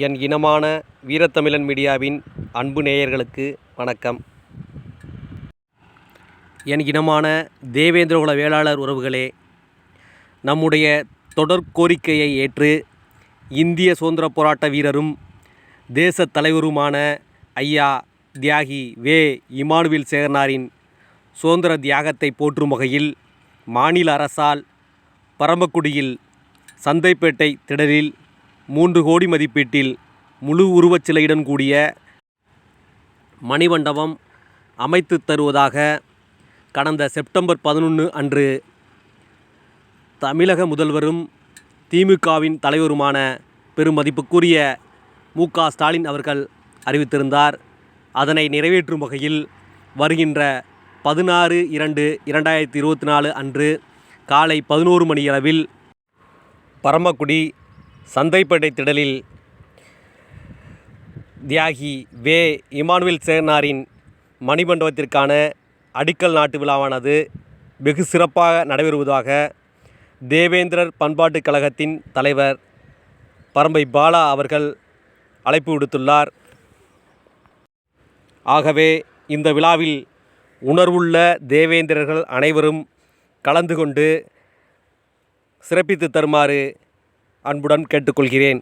என் இனமான வீரத்தமிழன் மீடியாவின் அன்பு நேயர்களுக்கு வணக்கம். என் இனமான தேவேந்திரகுல வேளாளர் உறவுகளே நம்முடைய தொடர் கோரிக்கையை ஏற்று இந்திய சுதந்திர போராட்ட வீரரும் தேச தலைவருமான ஐயா தியாகி வே. இமானுவேல் சேகர்னாரின் சுதந்திர தியாகத்தை போற்றும் வகையில் மாநில அரசால் பரமக்குடியில் சந்தைப்பேட்டை திடலில் மூன்று கோடி மதிப்பீட்டில் முழு உருவச் சிலையுடன் கூடிய மணிமண்டபம் அமைத்து தருவதாக கடந்த செப்டம்பர் பதினொன்று அன்று தமிழக முதல்வரும் திமுகவின் தலைவருமான பெருமதிப்புக்குரிய மு க ஸ்டாலின் அவர்கள் அறிவித்திருந்தார். அதனை நிறைவேற்றும் வகையில் வருகின்ற பதினாறு இரண்டு இரண்டாயிரத்தி இருபத்தி நாலு அன்று காலை பதினோரு மணியளவில் பரமக்குடி சந்தைப்படை திடலில் தியாகி வே. இமானுவேல் சேகனாரின் மணிமண்டபத்திற்கான அடிக்கல் நாட்டு விழாவானது வெகு சிறப்பாக நடைபெறுவதாக தேவேந்திரர் பண்பாட்டுக் கழகத்தின் தலைவர் பரம்பை பாலா அவர்கள் அழைப்பு விடுத்துள்ளார். ஆகவே இந்த விழாவில் உணர்வுள்ள தேவேந்திரர்கள் அனைவரும் கலந்து கொண்டு சிறப்பித்து தருமாறு அன்புடன் கேட்டுக்கொள்கிறேன்.